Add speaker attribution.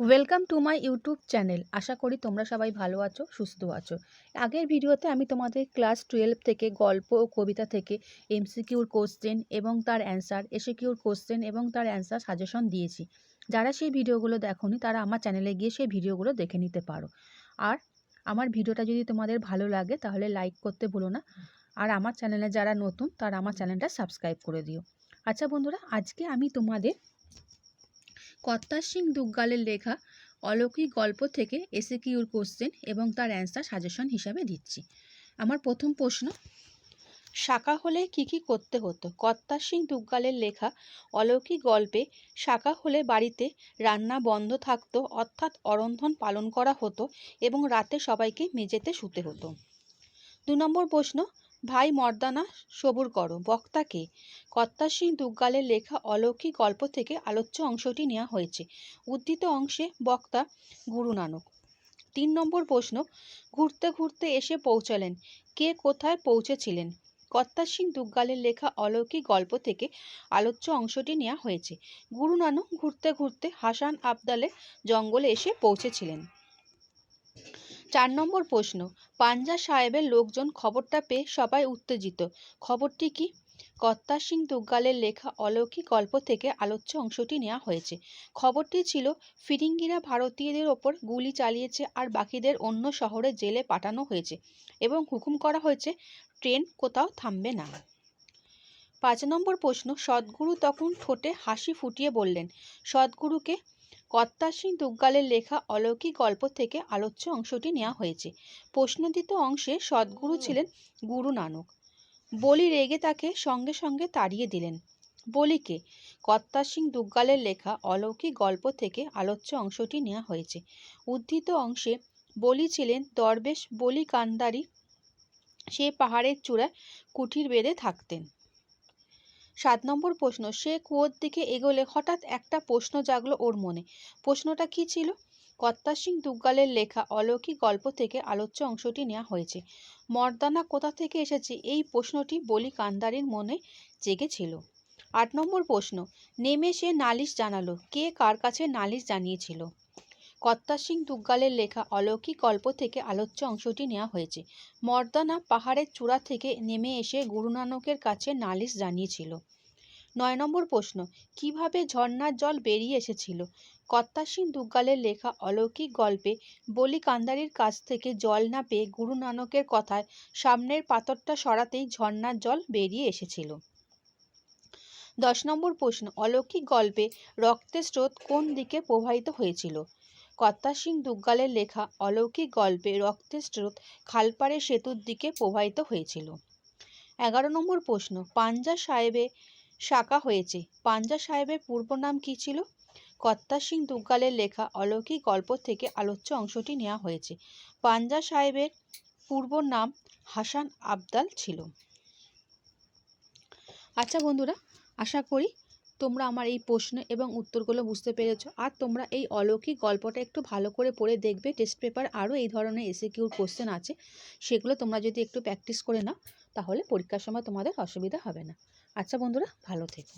Speaker 1: Welcome to my YouTube channel আশা করি তোমরা সবাই ভালো আছো, সুস্থ আছো। আগের ভিডিওতে আমি তোমাদের ক্লাস টুয়েলভ থেকে গল্প ও কবিতা থেকে এমসিকিউর কোশ্চেন এবং তার অ্যান্সার এসিকিউর কোশ্চেন এবং তার অ্যান্সার সাজেশন দিয়েছি। যারা সেই ভিডিওগুলো দেখোনি, তারা আমার চ্যানেলে গিয়ে সেই ভিডিওগুলো দেখে নিতে পারো। আর আমার ভিডিওটা যদি তোমাদের ভালো লাগে, তাহলে লাইক করতে ভুলো না। আর আমার চ্যানেলে যারা নতুন, তারা আমার চ্যানেলটা সাবস্ক্রাইব করে দিও। আচ্ছা বন্ধুরা, আজকে আমি তোমাদের কর্তার সিং দুগ্গালের লেখা অলৌকিক গল্প থেকে এসে কিউর কোশ্চেন এবং তার অ্যান্সার সাজেশন হিসাবে দিচ্ছি। আমার প্রথম প্রশ্ন, শাখা হলে কি কি করতে হতো? কর্তার সিং দুগ্গালের লেখা অলৌকিক গল্পে শাখা হলে বাড়িতে রান্না বন্ধ থাকতো, অর্থাৎ অরন্ধন পালন করা হতো এবং রাতে সবাইকে মেঝেতে শুতে হতো। দু নম্বর প্রশ্ন ভাই মর্দানা, সবুর করো বক্তাকে কর্তা সিং দুগ্গালের লেখা অলৌকিক গল্প থেকে আলোচ্য অংশটি নেওয়া হয়েছে। উদ্ধৃত অংশে বক্তা গুরু নানক। তিন নম্বর প্রশ্ন, ঘুরতে ঘুরতে এসে পৌঁছালেন। কে কোথায় পৌঁছেছিলেন? কর্তা সিং দুগ্গালের লেখা অলৌকিক গল্প থেকে আলোচ্য অংশটি নেওয়া হয়েছে। গুরু নানক ঘুরতে ঘুরতে হাসান আবদালে জঙ্গলে এসে পৌঁছেছিলেন। চার নম্বর প্রশ্ন পাঞ্জা সাহেবের লোকজন খবরটা পেয়ে সবাই উত্তেজিত। খবরটি কি? কর্তা সিং দুগ্গালের লেখা অলৌকিক গল্প থেকে আলোচ্য অংশটি নেওয়া হয়েছে। খবরটি ছিল, ফিরিঙ্গিরা ভারতীয়দের ওপর গুলি চালিয়েছে আর বাকিদের অন্য শহরে জেলে পাঠানো হয়েছে এবং হুকুম করা হয়েছে, ট্রেন কোথাও থামবে না। পাঁচ নম্বর প্রশ্ন, সদ্গুরু তখন ঠোঁটে হাসি ফুটিয়ে বললেন, সদ্গুরুকে কর্তা সিং দুগ্গালের লেখা অলৌকিক গল্প থেকে আলোচ্য অংশটি নেওয়া হয়েছে। প্রশ্নদিত অংশে সদ্গুরু ছিলেন গুরু নানক। বলি রেগে তাকে সঙ্গে সঙ্গে তাড়িয়ে দিলেন। বলিকে কর্তা সিং দুগ্গালের লেখা অলৌকিক গল্প থেকে আলোচ্য অংশটি নেওয়া হয়েছে। উদ্ধৃত অংশে বলি ছিলেন দরবেশ বলি কান্দারি। সে পাহাড়ের চূড়ায় কুঠির বেঁধে থাকতেন। সাত নম্বর প্রশ্ন, সে কুয়োর দিকে এগোলে হঠাৎ একটা প্রশ্ন জাগলো ওর মনে। প্রশ্নটা কি ছিল? কর্তা সিং দুগ্গালের লেখা অলৌকিক গল্প থেকে আলোচ্য অংশটি নেওয়া হয়েছে। মর্দানা কোথা থেকে এসেছে? এই প্রশ্নটি বলি কান্দারির মনে জেগেছিল। আট নম্বর প্রশ্ন, নেমে সে নালিশ জানালো। কে কার কাছে নালিশ জানিয়েছিল? কর্তা সিং দুগ্গালের লেখা অলৌকিক গল্প থেকে আলোচ্য অংশটি নেওয়া হয়েছে। মর্দানা পাহাড়ের চূড়া থেকে নেমে এসে গুরু নানকের কাছে নালিশ জানিয়েছিল। নয় নম্বর প্রশ্ন, কীভাবে ঝর্ণার জল বেরিয়ে এসেছিল? কর্তা সিং দুগ্গালের লেখা অলৌকিক গল্পে বলি কান্দারির কাছ থেকে জল না পেয়ে গুরু নানকের কথায় সামনের পাথরটা সরাতেই ঝর্ণার জল বেরিয়ে এসেছিল। দশ নম্বর প্রশ্ন, অলৌকিক গল্পে রক্তের স্রোত কোন দিকে প্রবাহিত হয়েছিল? কর্তা সিং দুগ্গালের লেখা অলৌকিক গল্পে রক্তের স্রোত খালপাড়ে সেতুর দিকে প্রবাহিত হয়েছিল। এগারো নম্বর প্রশ্ন, পাঞ্জা সাহেবে শাখা হয়েছে। পাঞ্জা সাহেবের পূর্ব নাম কী ছিল? কর্তা সিং দুগ্গালের লেখা অলৌকিক গল্প থেকে আলোচ্য অংশটি নেওয়া হয়েছে। পাঞ্জা সাহেবের পূর্ব নাম হাসান আবদাল ছিল। আচ্ছা বন্ধুরা, আশা করি তোমরা আমার এই প্রশ্ন এবং উত্তরগুলো বুঝতে পেরেছ। আর তোমরা এই অলৌকিক গল্পটা একটু ভালো করে পড়ে দেখবে টেস্ট পেপার আরও এই ধরনের এসে কিউর কোশ্চেন আছে, সেগুলো তোমরা যদি একটু প্র্যাকটিস করে নাও, তাহলে পরীক্ষার সময় তোমাদের অসুবিধা হবে না। আচ্ছা বন্ধুরা, ভালো থেকো।